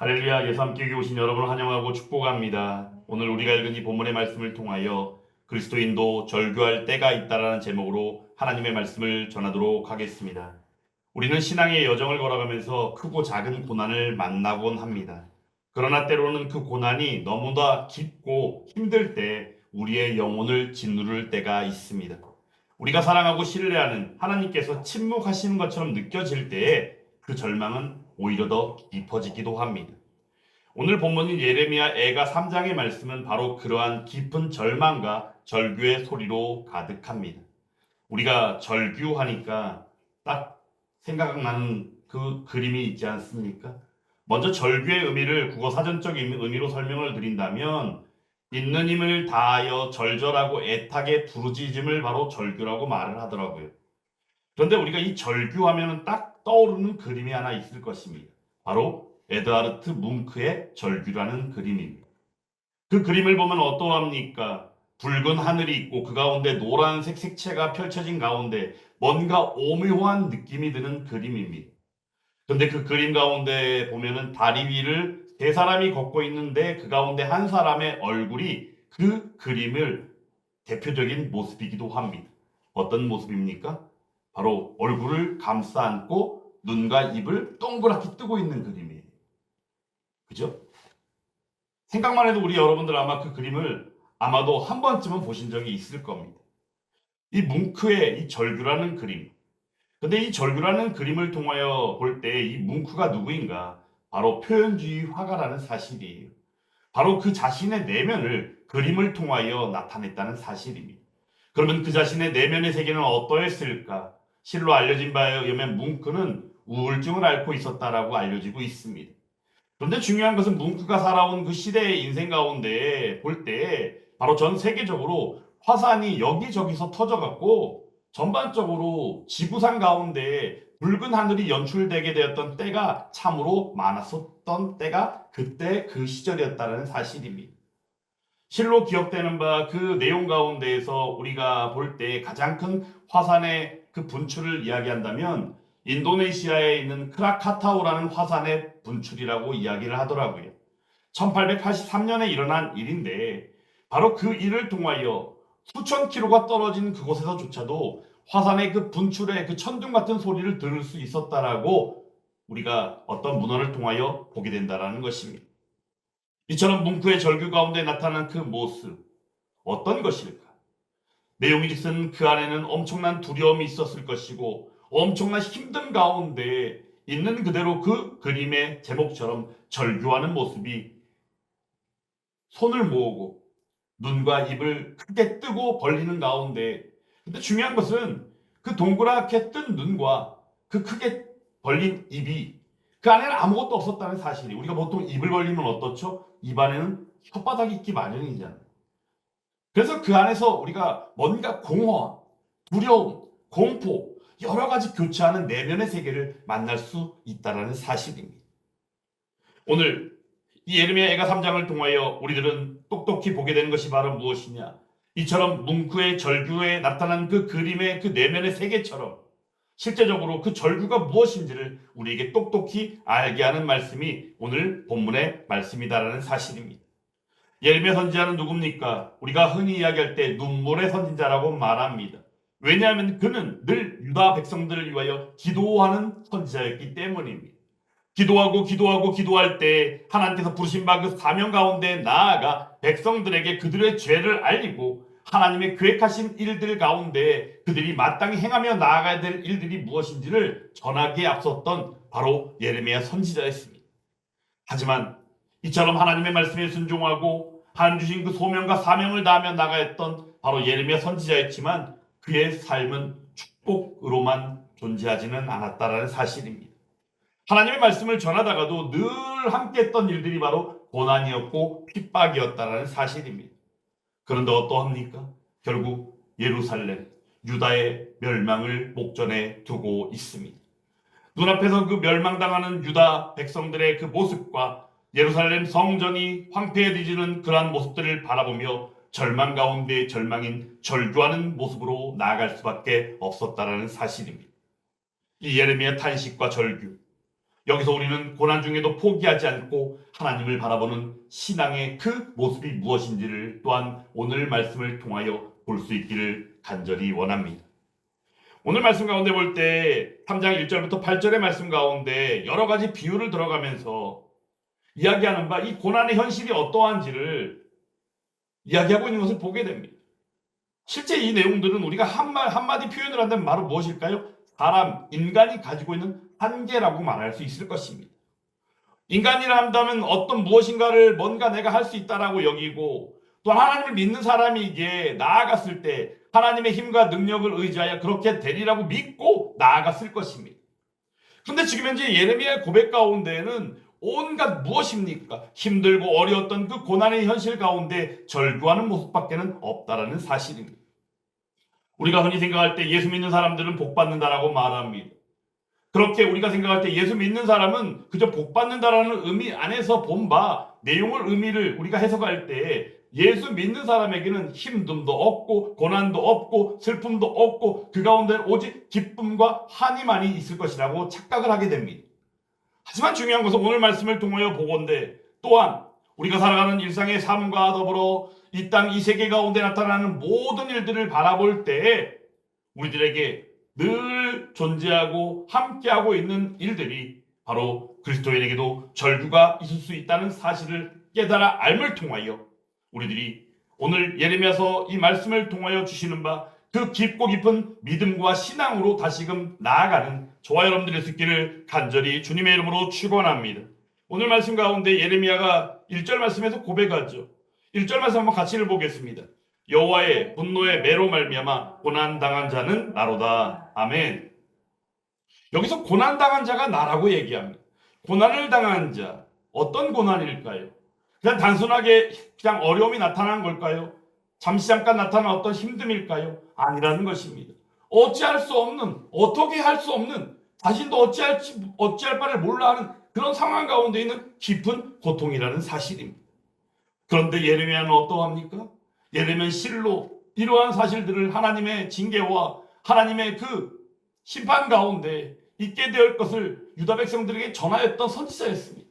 할렐루야 여기 오신 여러분을 환영하고 축복합니다. 오늘 우리가 읽은 이 본문의 말씀을 통하여 그리스도인도 절규할 때가 있다라는 제목으로 하나님의 말씀을 전하도록 하겠습니다. 우리는 신앙의 여정을 걸어가면서 크고 작은 고난을 만나곤 합니다. 그러나 때로는 그 고난이 너무나 깊고 힘들 때 우리의 영혼을 짓누를 때가 있습니다. 우리가 사랑하고 신뢰하는 하나님께서 침묵하시는 것처럼 느껴질 때에 그 절망은 오히려 더 깊어지기도 합니다. 오늘 본문인 예레미야 애가 3장의 말씀은 바로 그러한 깊은 절망과 절규의 소리로 가득합니다. 우리가 절규하니까 딱 생각나는 그 그림이 있지 않습니까? 먼저 절규의 의미를 국어 사전적 의미로 설명을 드린다면 있는 힘을 다하여 절절하고 애타게 부르짖음을 바로 절규라고 말을 하더라고요. 그런데 우리가 이 절규하면 딱 떠오르는 그림이 하나 있을 것입니다. 바로 에드하르트 뭉크의 절규라는 그림입니다. 그 그림을 보면 어떠합니까? 붉은 하늘이 있고 그 가운데 노란색 색채가 펼쳐진 가운데 뭔가 오묘한 느낌이 드는 그림입니다. 그런데 그 그림 가운데 보면은 다리 위를 세 사람이 걷고 있는데 그 가운데 한 사람의 얼굴이 그 그림을 대표적인 모습이기도 합니다. 어떤 모습입니까? 바로 얼굴을 감싸 안고 눈과 입을 동그랗게 뜨고 있는 그림이에요. 그죠? 생각만 해도 우리 여러분들 아마 그 그림을 아마도 한 번쯤은 보신 적이 있을 겁니다. 이 뭉크의 이 절규라는 그림. 근데 이 절규라는 그림을 통하여 볼 때 이 뭉크가 누구인가? 바로 표현주의 화가라는 사실이에요. 바로 그 자신의 내면을 그림을 통하여 나타냈다는 사실입니다. 그러면 그 자신의 내면의 세계는 어떠했을까? 실로 알려진 바에 의하면 뭉크는 우울증을 앓고 있었다라고 알려지고 있습니다. 그런데 중요한 것은 뭉크가 살아온 그 시대의 인생 가운데 볼 때 바로 전 세계적으로 화산이 여기저기서 터져갖고 전반적으로 지구상 가운데 붉은 하늘이 연출되게 되었던 때가 참으로 많았었던 때가 그때 그 시절이었다는 사실입니다. 실로 기억되는 바 그 내용 가운데에서 우리가 볼 때 가장 큰 화산의 그 분출을 이야기한다면 인도네시아에 있는 크라카타우라는 화산의 분출이라고 이야기를 하더라고요. 1883년에 일어난 일인데 바로 그 일을 통하여 수천 킬로가 떨어진 그곳에서조차도 화산의 그 분출의 그 천둥 같은 소리를 들을 수 있었다라고 우리가 어떤 문헌을 통하여 보게 된다라는 것입니다. 이처럼 뭉크의 절규 가운데 나타난 그 모습 어떤 것일까? 내용이 즉슨 그 안에는 엄청난 두려움이 있었을 것이고 엄청난 힘든 가운데 있는 그대로 그 그림의 제목처럼 절규하는 모습이 손을 모으고 눈과 입을 크게 뜨고 벌리는 가운데 근데 중요한 것은 그 동그랗게 뜬 눈과 그 크게 벌린 입이 그 안에는 아무것도 없었다는 사실이 우리가 보통 입을 벌리면 어떻죠? 입 안에는 혓바닥이 있기 마련이잖아요. 그래서 그 안에서 우리가 뭔가 공허, 두려움, 공포 여러 가지 교차하는 내면의 세계를 만날 수 있다라는 사실입니다. 오늘 이 예레미야 애가 3장을 통하여 우리들은 똑똑히 보게 되는 것이 바로 무엇이냐? 이처럼 뭉크의 절규에 나타난 그 그림의 그 내면의 세계처럼 실제적으로 그 절규가 무엇인지를 우리에게 똑똑히 알게 하는 말씀이 오늘 본문의 말씀이다라는 사실입니다. 예레미야 선지자는 누굽니까? 우리가 흔히 이야기할 때 눈물의 선지자라고 말합니다. 왜냐하면 그는 늘 유다 백성들을 위하여 기도하는 선지자였기 때문입니다. 기도하고 기도하고 기도할 때 하나님께서 부르신 바 그 사명 가운데 나아가 백성들에게 그들의 죄를 알리고 하나님의 계획하신 일들 가운데 그들이 마땅히 행하며 나아가야 될 일들이 무엇인지를 전하기에 앞섰던 바로 예레미야 선지자였습니다. 하지만 이처럼 하나님의 말씀에 순종하고 하나님 주신 그 소명과 사명을 다하며 나가였던 바로 예레미야 선지자였지만 그의 삶은 축복으로만 존재하지는 않았다라는 사실입니다. 하나님의 말씀을 전하다가도 늘 함께 했던 일들이 바로 고난이었고 핍박이었다라는 사실입니다. 그런데 어떠합니까? 결국 예루살렘, 유다의 멸망을 목전에 두고 있습니다. 눈앞에서 그 멸망당하는 유다 백성들의 그 모습과 예루살렘 성전이 황폐해지는 그러한 모습들을 바라보며 절망 가운데 절망인 절규하는 모습으로 나아갈 수밖에 없었다라는 사실입니다. 이 예레미야 탄식과 절규, 여기서 우리는 고난 중에도 포기하지 않고 하나님을 바라보는 신앙의 그 모습이 무엇인지를 또한 오늘 말씀을 통하여 볼 수 있기를 간절히 원합니다. 오늘 말씀 가운데 볼 때 3장 1절부터 8절의 말씀 가운데 여러 가지 비유를 들어가면서 이야기하는 바 이 고난의 현실이 어떠한지를 이야기하고 있는 것을 보게 됩니다. 실제 이 내용들은 우리가 한마, 한마디 표현을 한다면 바로 무엇일까요? 사람, 인간이 가지고 있는 한계라고 말할 수 있을 것입니다. 인간이라 한다면 어떤 무엇인가를 뭔가 내가 할 수 있다라고 여기고 또 하나님을 믿는 사람이기에 나아갔을 때 하나님의 힘과 능력을 의지하여 그렇게 되리라고 믿고 나아갔을 것입니다. 그런데 지금 현재 예레미야의 고백 가운데에는 온갖 무엇입니까? 힘들고 어려웠던 그 고난의 현실 가운데 절규하는 모습밖에는 없다라는 사실입니다. 우리가 흔히 생각할 때 예수 믿는 사람들은 복 받는다라고 말합니다. 그렇게 우리가 생각할 때 예수 믿는 사람은 그저 복 받는다라는 의미 안에서 본 바 내용을 의미를 우리가 해석할 때 예수 믿는 사람에게는 힘듦도 없고 고난도 없고 슬픔도 없고 그 가운데 오직 기쁨과 한이만이 있을 것이라고 착각을 하게 됩니다. 하지만 중요한 것은 오늘 말씀을 통하여 보건대 또한 우리가 살아가는 일상의 삶과 더불어 이 땅 이 세계 가운데 나타나는 모든 일들을 바라볼 때에 우리들에게 늘 존재하고 함께하고 있는 일들이 바로 그리스도인에게도 절규가 있을 수 있다는 사실을 깨달아 알을 통하여 우리들이 오늘 예레미야서 이 말씀을 통하여 주시는 바 그 깊고 깊은 믿음과 신앙으로 다시금 나아가는 저와 여러분들의 수 있기를 간절히 주님의 이름으로 축원합니다. 오늘 말씀 가운데 예레미야가 1절 말씀에서 고백하죠. 1절 말씀 한번 같이 읽어보겠습니다. 여호와의 분노의 매로 말미암아 고난 당한 자는 나로다. 아멘. 여기서 고난 당한 자가 나라고 얘기합니다. 고난을 당한 자 어떤 고난일까요? 그냥 단순하게 그냥 어려움이 나타난 걸까요? 잠시 잠깐 나타난 어떤 힘듦일까요? 아니라는 것입니다. 어찌할 수 없는 어떻게 할 수 없는 자신도 어찌할지 어찌할 바를 몰라 하는 그런 상황 가운데 있는 깊은 고통이라는 사실입니다. 그런데 예레미야는 어떠합니까? 예레미야 실로 이러한 사실들을 하나님의 징계와 하나님의 그 심판 가운데 있게 될 것을 유다 백성들에게 전하였던 선지자였습니다.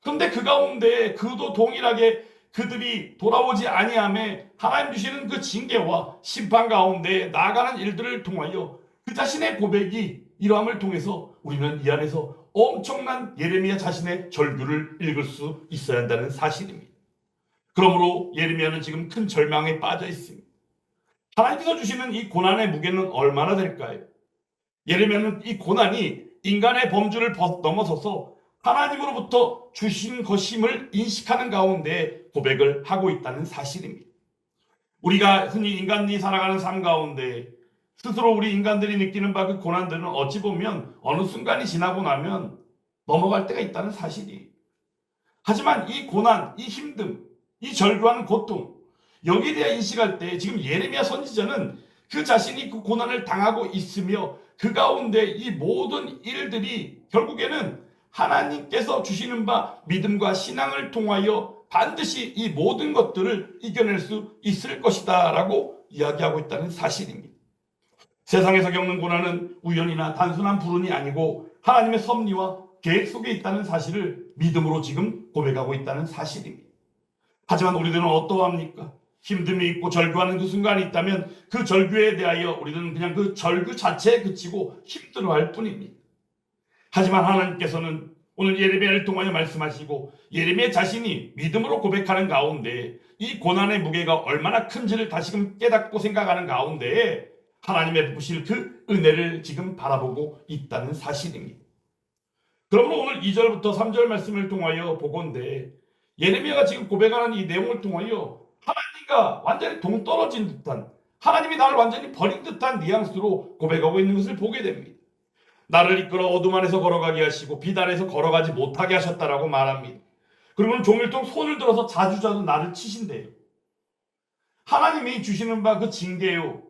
그런데 그 가운데 그도 동일하게 그들이 돌아오지 아니함에 하나님 주시는 그 징계와 심판 가운데 나아가는 일들을 통하여 그 자신의 고백이 이러함을 통해서 우리는 이 안에서 엄청난 예레미야 자신의 절규를 읽을 수 있어야 한다는 사실입니다. 그러므로 예레미야는 지금 큰 절망에 빠져 있습니다. 하나님께서 주시는 이 고난의 무게는 얼마나 될까요? 예레미야는 이 고난이 인간의 범주를 벗- 넘어서서 하나님으로부터 주신 것임을 인식하는 가운데 고백을 하고 있다는 사실입니다. 우리가 흔히 인간이 살아가는 삶 가운데 스스로 우리 인간들이 느끼는 바 그 고난들은 어찌 보면 어느 순간이 지나고 나면 넘어갈 때가 있다는 사실이. 하지만 이 고난, 이 힘듦, 이 절규하는 고통, 여기에 대해 인식할 때 지금 예레미야 선지자는 그 자신이 그 고난을 당하고 있으며 그 가운데 이 모든 일들이 결국에는 하나님께서 주시는 바 믿음과 신앙을 통하여 반드시 이 모든 것들을 이겨낼 수 있을 것이다 라고 이야기하고 있다는 사실입니다. 세상에서 겪는 고난은 우연이나 단순한 불운이 아니고 하나님의 섭리와 계획 속에 있다는 사실을 믿음으로 지금 고백하고 있다는 사실입니다. 하지만 우리들은 어떠합니까? 힘듦이 있고 절규하는 그 순간이 있다면 그 절규에 대하여 우리는 그냥 그 절규 자체에 그치고 힘들어할 뿐입니다. 하지만 하나님께서는 오늘 예레미야를 통하여 말씀하시고 예레미야 자신이 믿음으로 고백하는 가운데 이 고난의 무게가 얼마나 큰지를 다시금 깨닫고 생각하는 가운데 하나님의 부실 그 은혜를 지금 바라보고 있다는 사실입니다. 그러므로 오늘 2절부터 3절 말씀을 통하여 보건대 예레미야가 지금 고백하는 이 내용을 통하여 하나님과 완전히 동떨어진 듯한 하나님이 나를 완전히 버린 듯한 뉘앙스로 고백하고 있는 것을 보게 됩니다. 나를 이끌어 어둠 안에서 걸어가게 하시고 빛 안에서 걸어가지 못하게 하셨다라고 말합니다. 그러면 종일통 손을 들어서 자주자주 나를 치신대요. 하나님이 주시는 바 그 징계요,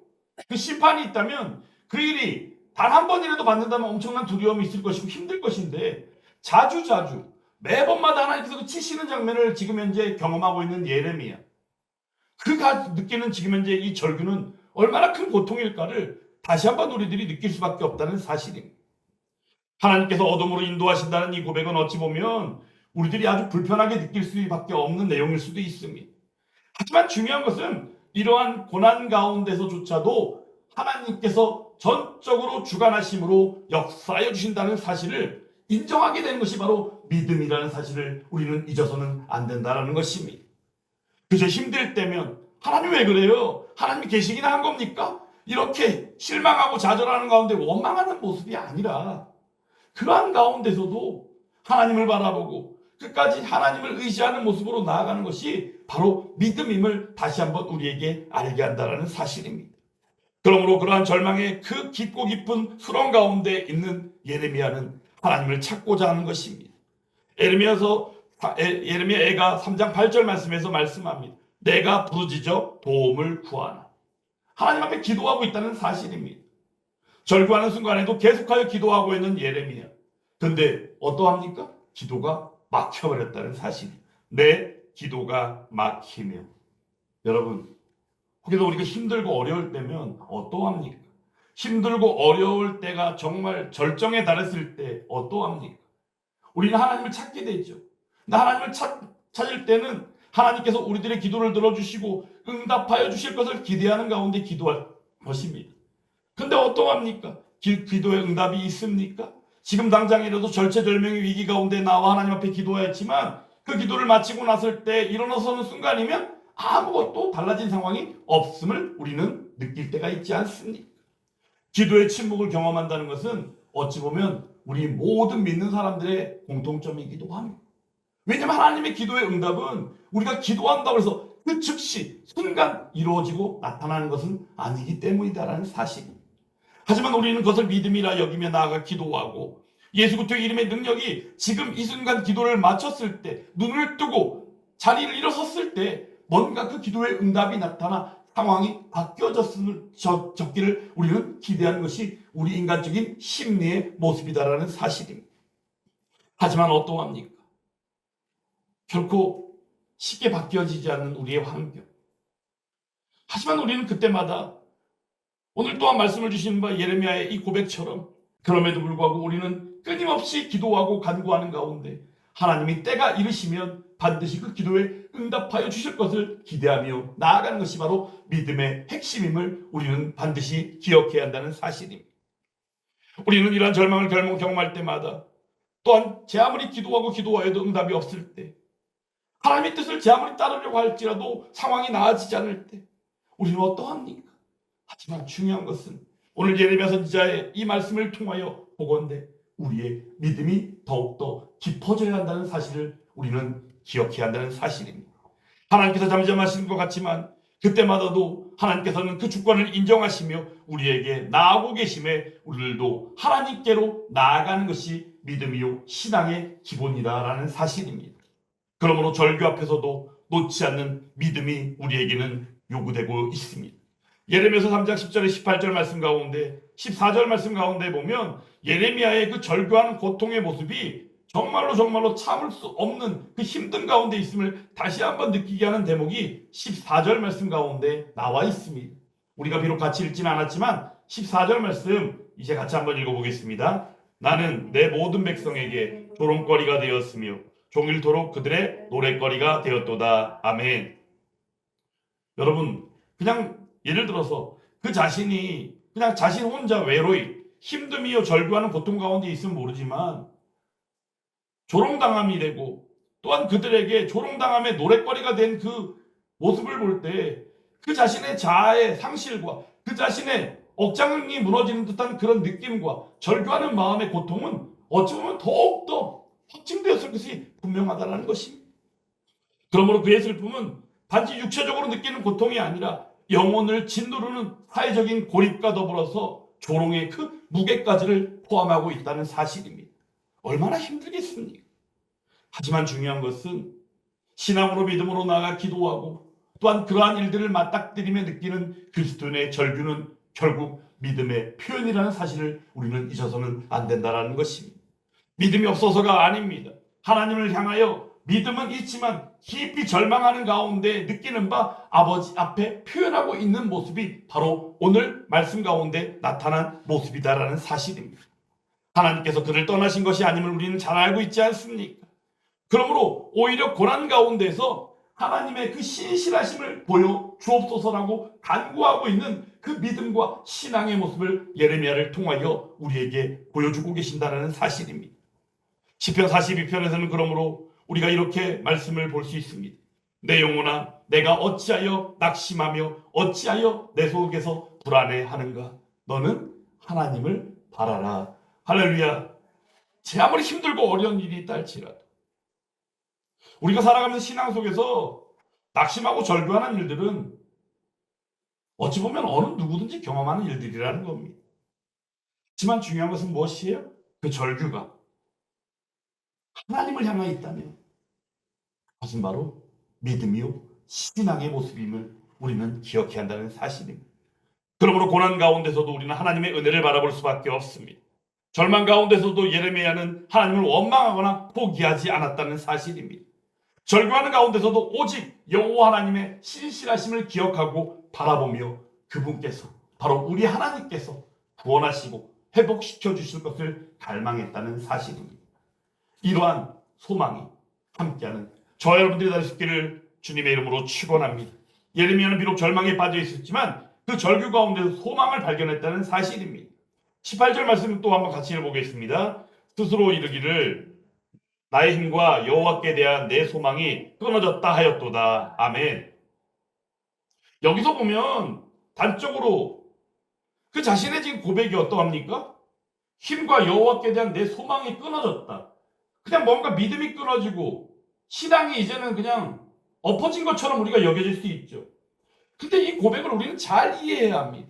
그 심판이 있다면 그 일이 단 한 번이라도 받는다면 엄청난 두려움이 있을 것이고 힘들 것인데 자주자주 매번마다 하나님께서 그 치시는 장면을 지금 현재 경험하고 있는 예레미야. 그가 느끼는 지금 현재 이 절규는 얼마나 큰 고통일까를 다시 한번 우리들이 느낄 수밖에 없다는 사실입니다. 하나님께서 어둠으로 인도하신다는 이 고백은 어찌 보면 우리들이 아주 불편하게 느낄 수밖에 없는 내용일 수도 있습니다. 하지만 중요한 것은 이러한 고난 가운데서조차도 하나님께서 전적으로 주관하심으로 역사하여 주신다는 사실을 인정하게 되는 것이 바로 믿음이라는 사실을 우리는 잊어서는 안 된다는 것입니다. 그저 힘들 때면 하나님 왜 그래요? 하나님이 계시기나 한 겁니까? 이렇게 실망하고 좌절하는 가운데 원망하는 모습이 아니라 그러한 가운데서도 하나님을 바라보고 끝까지 하나님을 의지하는 모습으로 나아가는 것이 바로 믿음임을 다시 한번 우리에게 알게 한다는 사실입니다. 그러므로 그러한 절망의 그 깊고 깊은 수렁 가운데 있는 예레미야는 하나님을 찾고자 하는 것입니다. 예레미야서 예레미야 애가 3장 8절 말씀에서 말씀합니다. 내가 부르짖어 도움을 구하나. 하나님 앞에 기도하고 있다는 사실입니다. 절구하는 순간에도 계속하여 기도하고 있는 예레미야. 근데 어떠합니까? 기도가 막혀버렸다는 사실. 내 기도가 막히며. 여러분, 혹여도 우리가 힘들고 어려울 때면 어떠합니까? 힘들고 어려울 때가 정말 절정에 달했을 때 어떠합니까? 우리는 하나님을 찾게 되죠. 근데 하나님을 찾, 찾을 때는 하나님께서 우리들의 기도를 들어주시고 응답하여 주실 것을 기대하는 가운데 기도할 것입니다. 근데 어떠합니까? 기, 기도의 응답이 있습니까? 지금 당장이라도 절체절명의 위기 가운데 나와 하나님 앞에 기도했지만 그 기도를 마치고 났을 때 일어나서는 순간이면 아무것도 달라진 상황이 없음을 우리는 느낄 때가 있지 않습니까? 기도의 침묵을 경험한다는 것은 어찌 보면 우리 모든 믿는 사람들의 공통점이기도 합니다. 왜냐하면 하나님의 기도의 응답은 우리가 기도한다고 해서 그 즉시 순간 이루어지고 나타나는 것은 아니기 때문이다라는 사실입니다. 하지만 우리는 그것을 믿음이라 여기며 나아가 기도하고 예수 그리스도의 이름의 능력이 지금 이 순간 기도를 마쳤을 때 눈을 뜨고 자리를 일어섰을 때 뭔가 그 기도의 응답이 나타나 상황이 바뀌어졌을 적기를 우리는 기대하는 것이 우리 인간적인 심리의 모습이다라는 사실입니다. 하지만 어떠합니까? 결코 쉽게 바뀌어지지 않는 우리의 환경. 하지만 우리는 그때마다 오늘 또한 말씀을 주시는 바 예레미야의 이 고백처럼 그럼에도 불구하고 우리는 끊임없이 기도하고 간구하는 가운데 하나님이 때가 이르시면 반드시 그 기도에 응답하여 주실 것을 기대하며 나아가는 것이 바로 믿음의 핵심임을 우리는 반드시 기억해야 한다는 사실입니다. 우리는 이러한 절망을 경험할 때마다 또한 제 아무리 기도하고 기도하여도 응답이 없을 때 하나님의 뜻을 제 아무리 따르려고 할지라도 상황이 나아지지 않을 때 우리는 어떠합니까? 하지만 중요한 것은 오늘 예레미야 선지자의 이 말씀을 통하여 보건대 우리의 믿음이 더욱더 깊어져야 한다는 사실을 우리는 기억해야 한다는 사실입니다. 하나님께서 잠잠하시는 것 같지만 그때마다도 하나님께서는 그 주권을 인정하시며 우리에게 나아오고 계심에 우리들도 하나님께로 나아가는 것이 믿음이요 신앙의 기본이다라는 사실입니다. 그러므로 절규 앞에서도 놓지 않는 믿음이 우리에게는 요구되고 있습니다. 예레미야서 3장 10절에 18절 말씀 가운데 14절 말씀 가운데 보면 예레미야의 그 절규하는 고통의 모습이 정말로 정말로 참을 수 없는 그 힘든 가운데 있음을 다시 한번 느끼게 하는 대목이 14절 말씀 가운데 나와 있습니다. 우리가 비록 같이 읽지는 않았지만 14절 말씀 이제 같이 한번 읽어보겠습니다. 나는 내 모든 백성에게 조롱거리가 되었으며 종일토록 그들의 노랫거리가 되었도다. 아멘. 여러분, 그냥 예를 들어서 그 자신이 그냥 자신 혼자 외로이 힘듦이요 절규하는 고통 가운데 있으면 모르지만 조롱당함이 되고 또한 그들에게 조롱당함의 노랫거리가 된 그 모습을 볼 때 그 자신의 자아의 상실과 그 자신의 억장이 무너지는 듯한 그런 느낌과 절규하는 마음의 고통은 어찌 보면 더욱더 확증되었을 것이 분명하다는 것입니다. 그러므로 그의 슬픔은 단지 육체적으로 느끼는 고통이 아니라 영혼을 짓누르는 사회적인 고립과 더불어서 조롱의 그 무게까지를 포함하고 있다는 사실입니다. 얼마나 힘들겠습니까? 하지만 중요한 것은 신앙으로 믿음으로 나아가 기도하고 또한 그러한 일들을 맞닥뜨리며 느끼는 그리스도인의 절규는 결국 믿음의 표현이라는 사실을 우리는 잊어서는 안 된다는 것입니다. 믿음이 없어서가 아닙니다. 하나님을 향하여 믿음은 있지만 깊이 절망하는 가운데 느끼는 바 아버지 앞에 표현하고 있는 모습이 바로 오늘 말씀 가운데 나타난 모습이다라는 사실입니다. 하나님께서 그를 떠나신 것이 아님을 우리는 잘 알고 있지 않습니까? 그러므로 오히려 고난 가운데서 하나님의 그 신실하심을 보여 주옵소서라고 간구하고 있는 그 믿음과 신앙의 모습을 예레미야를 통하여 우리에게 보여주고 계신다는 사실입니다. 시편 42편에서는 그러므로 우리가 이렇게 말씀을 볼 수 있습니다. 내 영혼아 내가 어찌하여 낙심하며 어찌하여 내 속에서 불안해하는가 너는 하나님을 바라라 할렐루야 제 아무리 힘들고 어려운 일이 있다 할지라도 우리가 살아가면서 신앙 속에서 낙심하고 절규하는 일들은 어찌 보면 어느 누구든지 경험하는 일들이라는 겁니다. 하지만 중요한 것은 무엇이에요? 그 절규가 하나님을 향하여 있다면 그것은 바로 믿음이요 신앙의 모습임을 우리는 기억해야 한다는 사실입니다. 그러므로 고난 가운데서도 우리는 하나님의 은혜를 바라볼 수밖에 없습니다. 절망 가운데서도 예레미야는 하나님을 원망하거나 포기하지 않았다는 사실입니다. 절규하는 가운데서도 오직 여호와 하나님의 신실하심을 기억하고 바라보며 그분께서 바로 우리 하나님께서 구원하시고 회복시켜 주실 것을 갈망했다는 사실입니다. 이러한 소망이 함께하는 저와 여러분들이 있기를 주님의 이름으로 축원합니다. 예레미야는 비록 절망에 빠져 있었지만 그 절규 가운데서 소망을 발견했다는 사실입니다. 18절 말씀 또 한번 같이 읽어보겠습니다. 스스로 이르기를 나의 힘과 여호와께 대한 내 소망이 끊어졌다 하였도다. 아멘. 여기서 보면 단적으로 그 자신의 지금 고백이 어떠합니까? 힘과 여호와께 대한 내 소망이 끊어졌다. 그냥 뭔가 믿음이 끊어지고 신앙이 이제는 그냥 엎어진 것처럼 우리가 여겨질 수 있죠. 근데 이 고백을 우리는 잘 이해해야 합니다.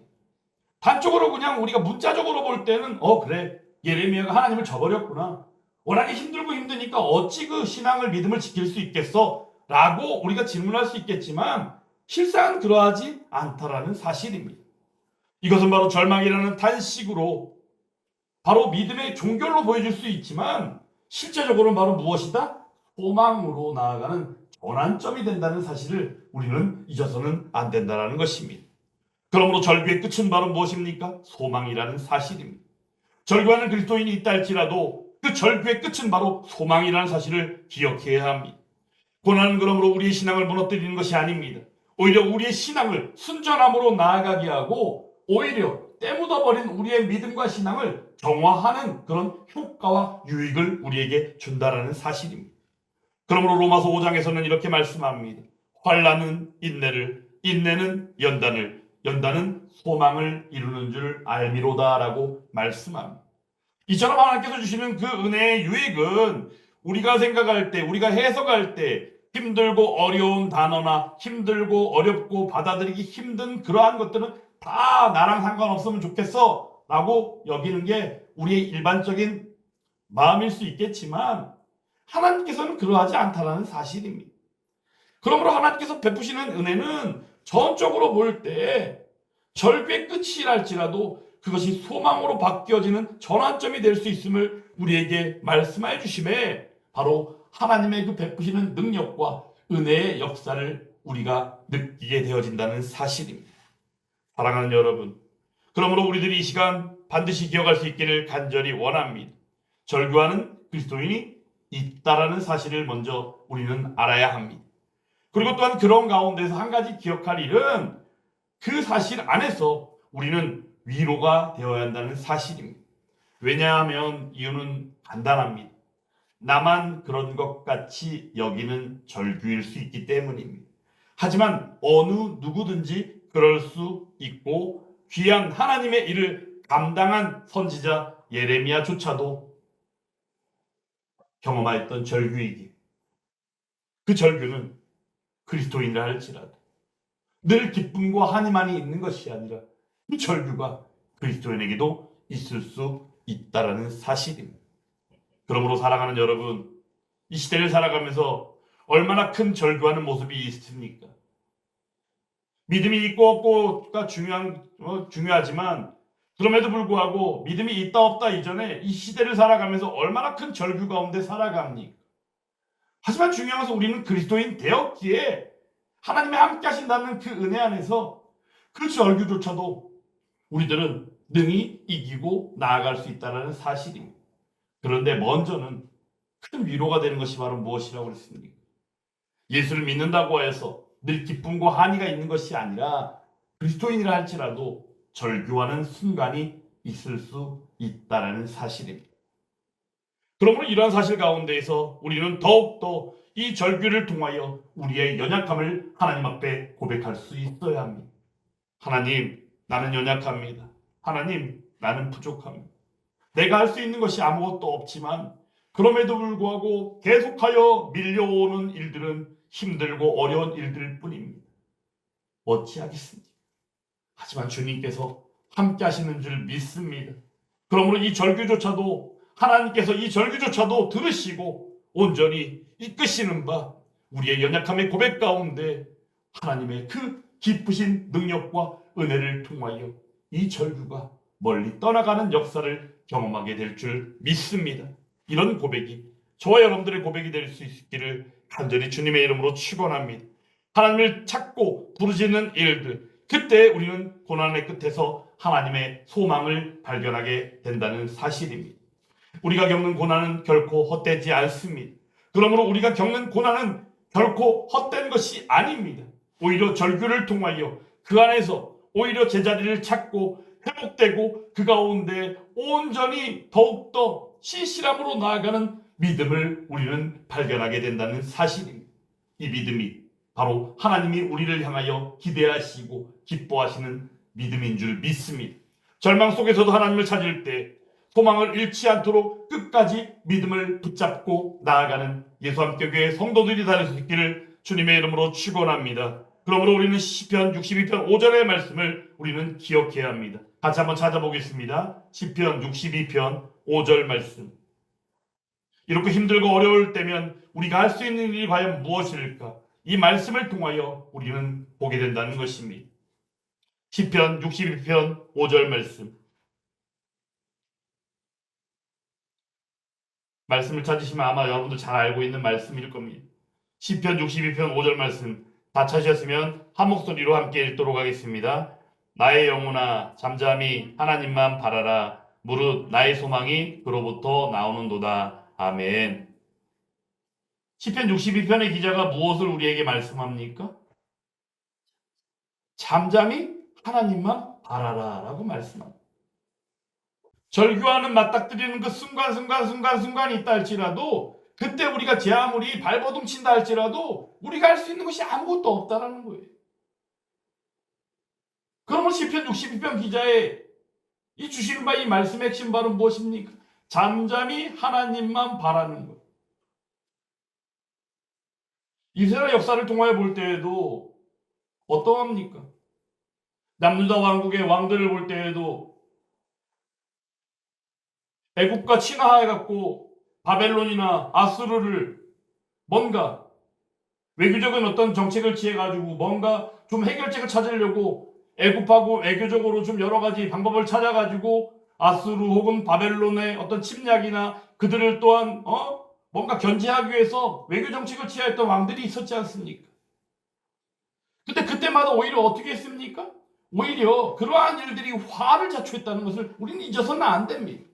단적으로 그냥 우리가 문자적으로 볼 때는 어 그래 예레미야가 하나님을 저버렸구나. 워낙에 힘들고 힘드니까 어찌 그 신앙을 믿음을 지킬 수 있겠어? 라고 우리가 질문할 수 있겠지만 실상은 그러하지 않다라는 사실입니다. 이것은 바로 절망이라는 단식으로 바로 믿음의 종결로 보여줄 수 있지만 실제적으로는 바로 무엇이다? 소망으로 나아가는 전환점이 된다는 사실을 우리는 잊어서는 안 된다는 것입니다. 그러므로 절규의 끝은 바로 무엇입니까? 소망이라는 사실입니다. 절규하는 그리스도인이 있다 할지라도 그 절규의 끝은 바로 소망이라는 사실을 기억해야 합니다. 고난은 그러므로 우리의 신앙을 무너뜨리는 것이 아닙니다. 오히려 우리의 신앙을 순전함으로 나아가게 하고 오히려 때묻어버린 우리의 믿음과 신앙을 정화하는 그런 효과와 유익을 우리에게 준다라는 사실입니다. 그러므로 로마서 5장에서는 이렇게 말씀합니다. 환란은 인내를, 인내는 연단을, 연단은 소망을 이루는 줄 알미로다라고 말씀합니다. 이처럼 하나님께서 주시는 그 은혜의 유익은 우리가 생각할 때, 우리가 해석할 때 힘들고 어려운 단어나 힘들고 어렵고 받아들이기 힘든 그러한 것들은 다 나랑 상관없으면 좋겠어 라고 여기는 게 우리의 일반적인 마음일 수 있겠지만 하나님께서는 그러하지 않다라는 사실입니다. 그러므로 하나님께서 베푸시는 은혜는 전적으로 볼 때 절규의 끝이랄지라도 그것이 소망으로 바뀌어지는 전환점이 될 수 있음을 우리에게 말씀해 주심에 바로 하나님의 그 베푸시는 능력과 은혜의 역사를 우리가 느끼게 되어진다는 사실입니다. 사랑하는 여러분, 그러므로 우리들이 이 시간 반드시 기억할 수 있기를 간절히 원합니다. 절규하는 그리스도인이 있다라는 사실을 먼저 우리는 알아야 합니다. 그리고 또한 그런 가운데서 한 가지 기억할 일은 그 사실 안에서 우리는 위로가 되어야 한다는 사실입니다. 왜냐하면 이유는 간단합니다. 나만 그런 것 같이 여기는 절규일 수 있기 때문입니다. 하지만 어느 누구든지 그럴 수 있고 귀한 하나님의 일을 감당한 선지자 예레미야조차도 경험하였던 절규이기. 그 절규는 그리스도인이라 할지라도 늘 기쁨과 한이만이 있는 것이 아니라 그 절규가 그리스도인에게도 있을 수 있다라는 사실입니다. 그러므로 사랑하는 여러분, 이 시대를 살아가면서 얼마나 큰 절규하는 모습이 있습니까? 믿음이 있고 없고가 중요한 어, 중요하지만 그럼에도 불구하고 믿음이 있다 없다 이전에 이 시대를 살아가면서 얼마나 큰 절규 가운데 살아갑니까? 하지만 중요한 것은 우리는 그리스도인 되었기에 하나님의 함께 하신다는 그 은혜 안에서 그 절규조차도 우리들은 능히 이기고 나아갈 수 있다는 사실입니다. 그런데 먼저는 큰 위로가 되는 것이 바로 무엇이라고 그랬습니까? 예수를 믿는다고 해서 늘 기쁨과 한의가 있는 것이 아니라 그리스도인이라 할지라도 절규하는 순간이 있을 수 있다라는 사실입니다. 그러므로 이러한 사실 가운데에서 우리는 더욱더 이 절규를 통하여 우리의 연약함을 하나님 앞에 고백할 수 있어야 합니다. 하나님, 나는 연약합니다. 하나님, 나는 부족합니다. 내가 할 수 있는 것이 아무것도 없지만 그럼에도 불구하고 계속하여 밀려오는 일들은 힘들고 어려운 일들 뿐입니다. 어찌하겠습니까? 하지만 주님께서 함께 하시는 줄 믿습니다. 그러므로 이 절규조차도 하나님께서 이 절규조차도 들으시고 온전히 이끄시는 바 우리의 연약함의 고백 가운데 하나님의 그 기쁘신 능력과 은혜를 통하여 이 절규가 멀리 떠나가는 역사를 경험하게 될 줄 믿습니다. 이런 고백이 저와 여러분들의 고백이 될 수 있기를 간절히 주님의 이름으로 축원합니다. 하나님을 찾고 부르짖는 일들 그때 우리는 고난의 끝에서 하나님의 소망을 발견하게 된다는 사실입니다. 우리가 겪는 고난은 결코 헛되지 않습니다. 그러므로 우리가 겪는 고난은 결코 헛된 것이 아닙니다. 오히려 절규를 통하여 그 안에서 오히려 제자리를 찾고 회복되고 그 가운데 온전히 더욱더 신실함으로 나아가는 믿음을 우리는 발견하게 된다는 사실입니다. 이 믿음이 바로 하나님이 우리를 향하여 기대하시고 기뻐하시는 믿음인 줄 믿습니다. 절망 속에서도 하나님을 찾을 때 소망을 잃지 않도록 끝까지 믿음을 붙잡고 나아가는 예수함교교의 성도들이 될수 있기를 주님의 이름으로 축원합니다. 그러므로 우리는 시편 62편 5절의 말씀을 우리는 기억해야 합니다. 같이 한번 찾아보겠습니다. 시편 62편 5절 말씀. 이렇게 힘들고 어려울 때면 우리가 할 수 있는 일이 과연 무엇일까? 이 말씀을 통하여 우리는 보게 된다는 것입니다. 시편 62편 5절 말씀. 말씀을 찾으시면 아마 여러분들 잘 알고 있는 말씀일 겁니다. 시편 62편 5절 말씀 다 찾으셨으면 한 목소리로 함께 읽도록 하겠습니다. 나의 영혼아 잠잠히 하나님만 바라라 무릇 나의 소망이 그로부터 나오는도다. 아멘. 시편 62편의 기자가 무엇을 우리에게 말씀합니까? 잠잠히 하나님만 바라라라고 말씀합니다. 절규하는 맞닥뜨리는 그 순간 순간 순간 순간이 있다 할지라도 그때 우리가 제 아무리 발버둥 친다 할지라도 우리가 할 수 있는 것이 아무것도 없다라는 거예요. 그러면 시편 62편 기자의 이 주시는 바 이 말씀의 핵심 바로 무엇입니까? 잠잠히 하나님만 바라는 것. 이스라엘 역사를 통하여 볼 때에도 어떠합니까? 남유다 왕국의 왕들을 볼 때에도 애국과 친화해 갖고 바벨론이나 아수르를 뭔가 외교적인 어떤 정책을 취해 가지고 뭔가 좀 해결책을 찾으려고 애국하고 외교적으로 좀 여러 가지 방법을 찾아 가지고 아수르 혹은 바벨론의 어떤 침략이나 그들을 또한 어 뭔가 견제하기 위해서 외교 정책을 취하였던 왕들이 있었지 않습니까? 근데 그때마다 오히려 어떻게 했습니까? 오히려 그러한 일들이 화를 자초했다는 것을 우리는 잊어서는 안 됩니다.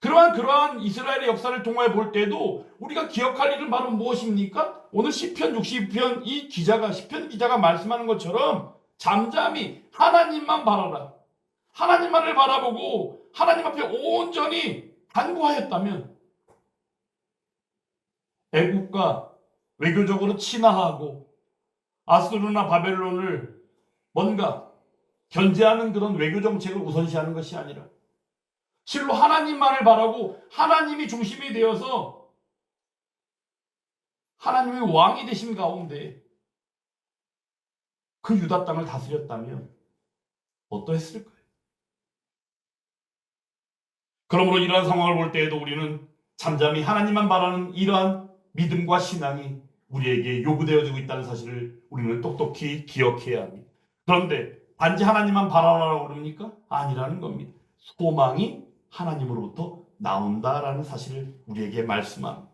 그러한 그러한 이스라엘의 역사를 통해 볼 때도 우리가 기억할 일은 바로 무엇입니까? 오늘 시편 60편 이 기자가 시편 기자가 말씀하는 것처럼 잠잠히 하나님만 바라라. 하나님만을 바라보고 하나님 앞에 온전히 간구하였다면 애국과 외교적으로 친화하고 아수르나 바벨론을 뭔가 견제하는 그런 외교 정책을 우선시하는 것이 아니라 실로 하나님만을 바라고 하나님이 중심이 되어서 하나님의 왕이 되신 가운데 그 유다 땅을 다스렸다면 어떠했을까요? 그러므로 이러한 상황을 볼 때에도 우리는 잠잠히 하나님만 바라는 이러한 믿음과 신앙이 우리에게 요구되어지고 있다는 사실을 우리는 똑똑히 기억해야 합니다. 그런데 단지 하나님만 바라라고 그럽니까? 아니라는 겁니다. 소망이 하나님으로부터 나온다라는 사실을 우리에게 말씀합니다.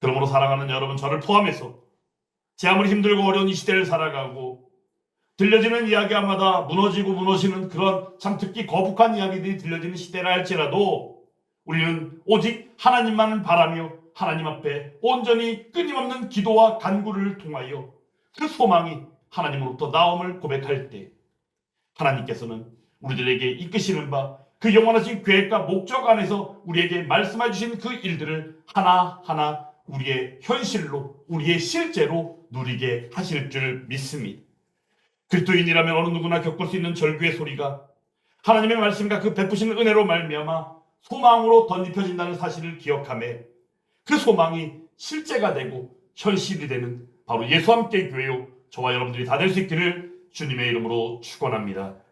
그러므로 사랑하는 여러분 저를 포함해서 제 아무리 힘들고 어려운 이 시대를 살아가고 들려지는 이야기마다 무너지고 무너지는 그런 참 듣기 거북한 이야기들이 들려지는 시대라 할지라도 우리는 오직 하나님만을 바라며 하나님 앞에 온전히 끊임없는 기도와 간구를 통하여 그 소망이 하나님으로부터 나옴을 고백할 때 하나님께서는 우리들에게 이끄시는 바 그 영원하신 계획과 목적 안에서 우리에게 말씀해 주신 그 일들을 하나하나 우리의 현실로 우리의 실제로 누리게 하실 줄 믿습니다. 그리스도인이라면 어느 누구나 겪을 수 있는 절규의 소리가 하나님의 말씀과 그 베푸시는 은혜로 말미암아 소망으로 덧입혀진다는 사실을 기억하며 그 소망이 실제가 되고 현실이 되는 바로 예수 함께 교회요 저와 여러분들이 다 될 수 있기를 주님의 이름으로 축원합니다.